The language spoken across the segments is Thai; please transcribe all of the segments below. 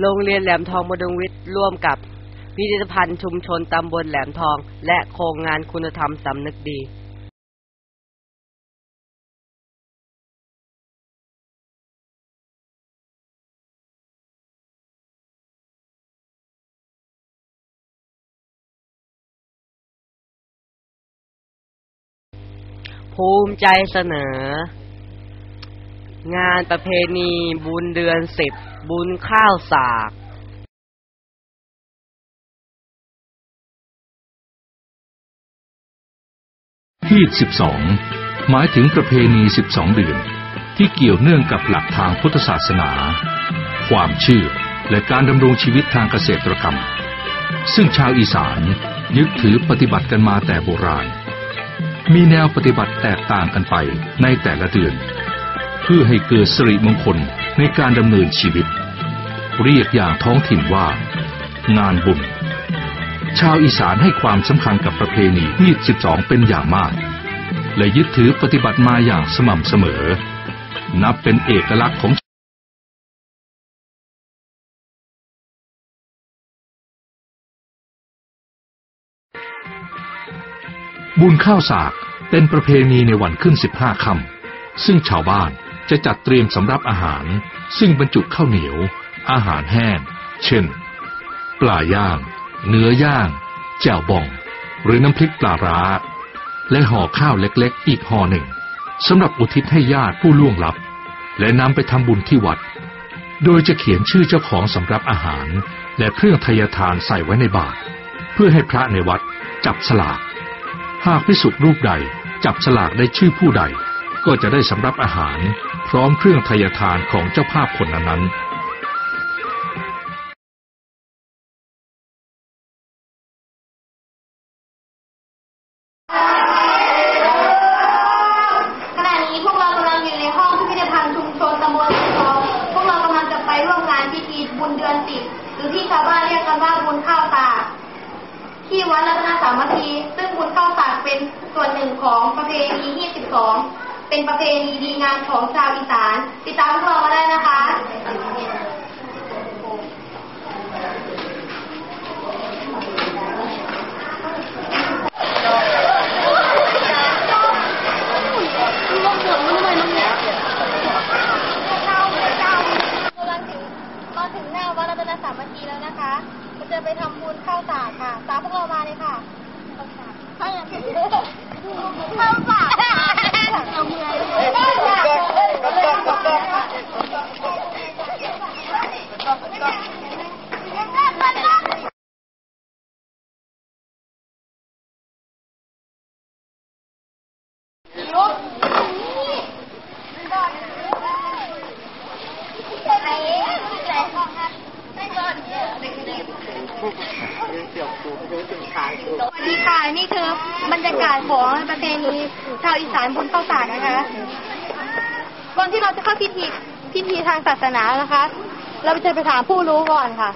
โรงเรียนแหลมทองบดุงวิทย์ร่วมกับพิพิธภัณฑ์ชุมชนตำบลแหลมทอง และโครงงานคุณธรรมสำนึกดีภูมิใจเสนอ งานประเพณีบุญเดือนสิบบุญข้าวสากฮีด12หมายถึงประเพณี12เดือน ที่เกี่ยวเนื่องกับหลักทางพุทธศาสนา ความเชื่อและการดำรงชีวิตทางเกษตรกรรม ซึ่งชาวอีสานยึดถือปฏิบัติกันมาแต่โบราณ มีแนวปฏิบัติแตกต่างกันไปในแต่ละเดือน เพื่อให้เกิดสิริมงคลในการดำเนินชีวิต เรียกอย่างท้องถิ่นว่า งานบุญ ชาวอีสานให้ความสำคัญกับประเพณีฮีด12เป็นอย่างมาก และยึดถือปฏิบัติมาอย่างสม่ำเสมอ นับเป็นเอกลักษณ์ของบุญข้าวสากเป็นประเพณีในวันขึ้น15ค่ำซึ่งชาวบ้าน จะจัดเตรียมสำรับอาหาร ซึ่งบรรจุข้าวเหนียว อาหารแห้ง เช่น ปลาย่าง เนื้อย่างแจ่วบอง หรือน้ำพริกปลาร้า และห่อข้าวเล็กๆ อีกห่อหนึ่งสำหรับอุทิศให้ญาติผู้ล่วงลับ และนำไปทำบุญที่วัด โดยจะเขียนชื่อเจ้าของสำรับอาหาร และเครื่องทยทานใส่ไว้ในบาตรเพื่อให้พระในวัดจับสลาก หากพิสุรูปใดจับสลากได้ชื่อผู้ใด ก็จะได้สำรับอาหารพร้อมเครื่องทยทานของเจ้าภาพคนนั้นขณะนี้พวกเรากำลังอยู่ในห้องพิพิธภัณฑ์ชุมชนตำบลทองพวกเรากำลังจะไปร่วมงานพิธีบุญเดือนสิบหรือที่ชาวบ้านเรียกกันว่าบุญข้าวตาลีวัดรัตนสามัคคีซึ่งบุญข้าวตากเป็นส่วนหนึ่งของประเพณีที่สิบสอง เป็นประเพณีดีงามของชาวอีสานติดตามพวกเรามาได้นะคะ เราถึงเราถึงหน้าวัดรัตนสามัคคีแล้วนะคะเราจะไปทำบุญข้าวสากค่ะ ตามพวกเรามาเลยค่ะข้าวสากข้าวสากข้าวสากเอาเมื่อยส สวัสดีค่ะนี่คือบรรยากาศของประเพณีชาวอีสานบุญข้าวสากนะคะก่อนที่เราจะเข้าพิธีพิธีทางศาสนานะคะ เราจะไปถามผู้รู้ก่อนค่ะ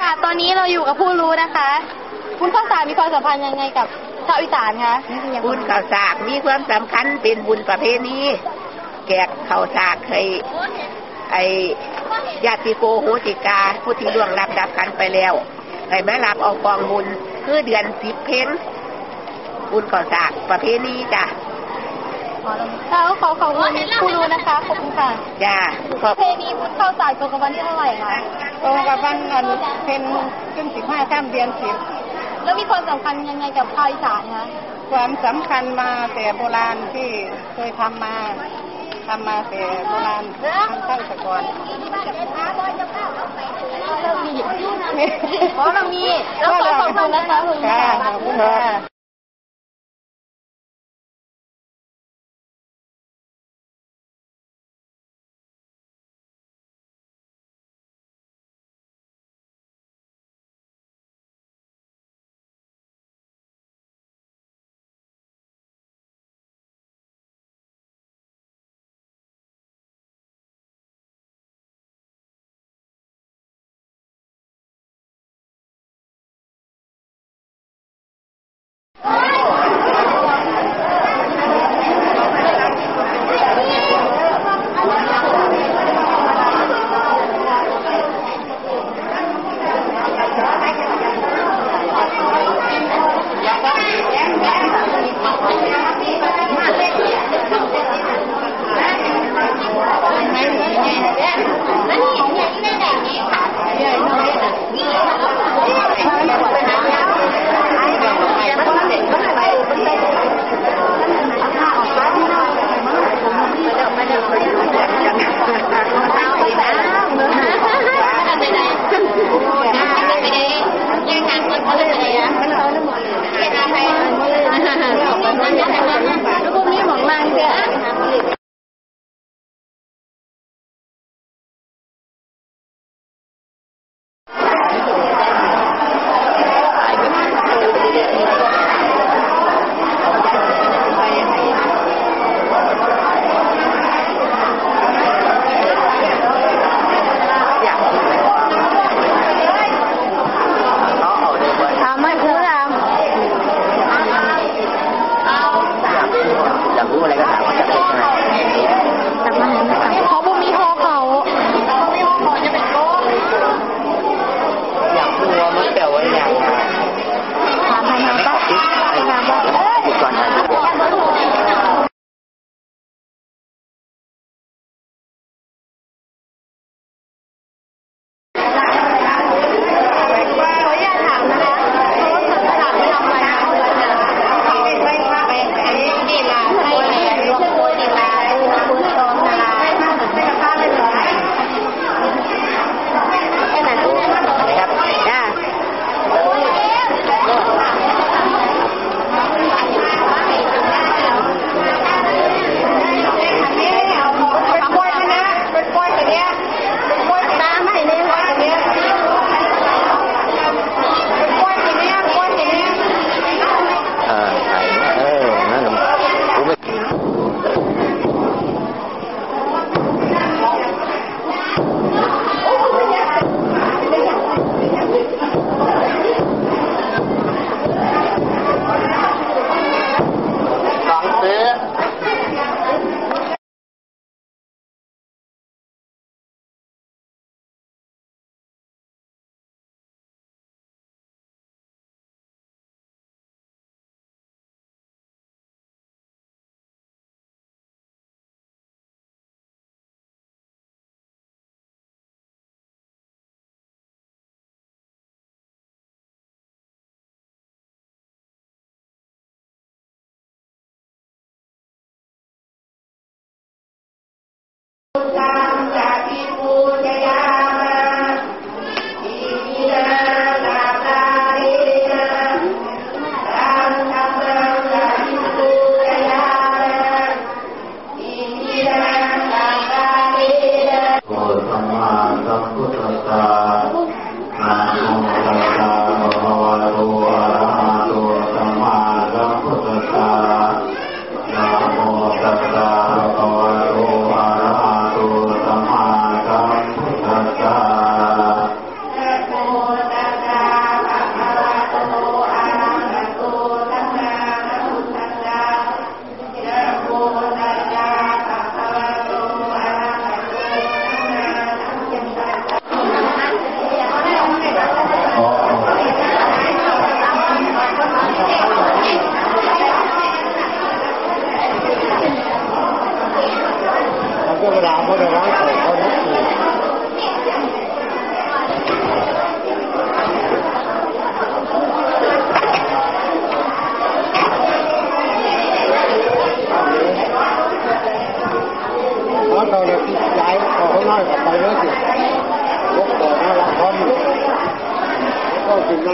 ค่ะตอนนี้เราอยู่กับผู้รู้นะคะบุญข้าวสากมีความสัมพันธ์ยังไงกับชาวอีสานคะบุญข้าวสากมีความสำคัญเป็นบุญประเพณี แกกข้าวสากให้ไอญาติโกโหติกา ผู้ที่ล่วงลับดับกันไปแล้วให้มารับเอากองบุญ คือเดือนสิบเพนบุญข้าวสากประเพณีจ้ะค่ะขอขอบคุณผู้รู้นะคะขอบคุณค่ะจ้าขปอบระเพณีบุญข้าวสากตรงกับวันที่เท่าไหร่คะตรงกับวันอันเป็นขึ้นสิบห้าข้ามเดือนสิบแล้วมีความสำคัญยังไงกับชาวอีสานคะความสำคัญมาแต่โบราณที่เคยทำมา ทำมาแต่โบราณทำตั้งแต่ก่อนเรามีอ๋อเรามีแล้วขอขอบคุณนะคะคุณค่ะ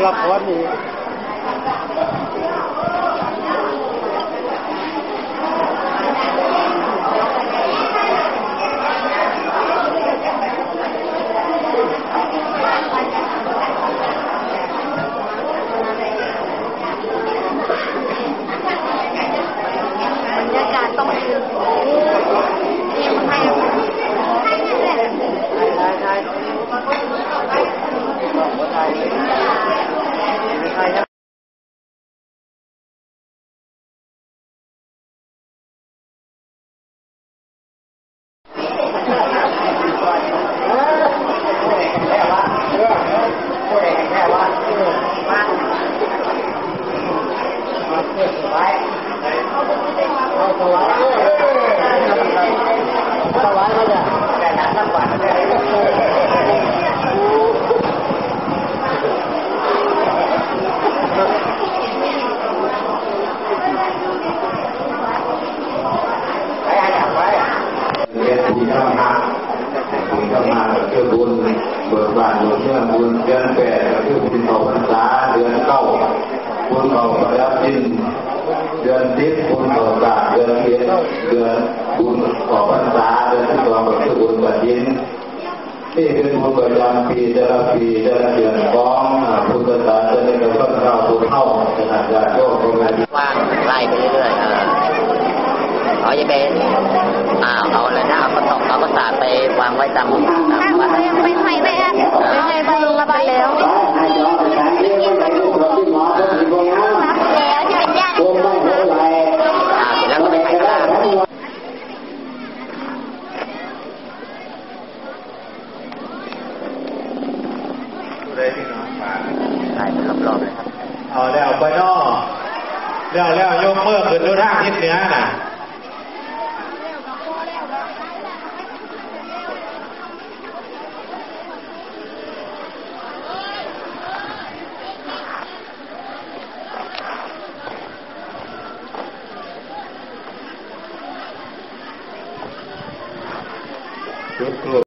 ก็ถึงมาละครนี่ บรรยากาศต้องยืนนี่มันให้ให้แน่ เอาถวายถวายมาเนี่ยแต่ละลำบากเนี่ยไปอันดับไว้ เรียนบุญเข้ามาบุญเข้ามาก็คือบุญเบิกบานบุญเชื่อบุญเดือนแปดก็คือบุญเขาพรรษาเดือนเก้าบุญเขาประดับดิน เดือนสิบบุญเขาเดือนเพียรเดือนบุญเขาพรรษาเดือนที่สองก็คือบุญบัดดินนี่คือบุญประจำปีแต่ละปีแต่ละเดือนของพุทธศาสนิกชนเราพุทธเข้าขนาดญาติโยมคนไหนว่างไล่ไปเรื่อยๆเขาจะเป็นอ่าวเอาอะไรนะเอากระสอบเอากระสาไปวางไว้ตามตามวัด ไม่ไม่ไม่แม่ไม่ให้ไปลงระบายแล้วรับแล้วจะเป็นญาติ อ่าเสร็จแล้วก็ไปขายข้าว เลยที่น้องฝาก ขายเป็นรอบๆเลยครับ เอาแล้วไปนอกแล้วแล้ว ยกเมื่อขึ้นดูทางทิศเหนือน่ะ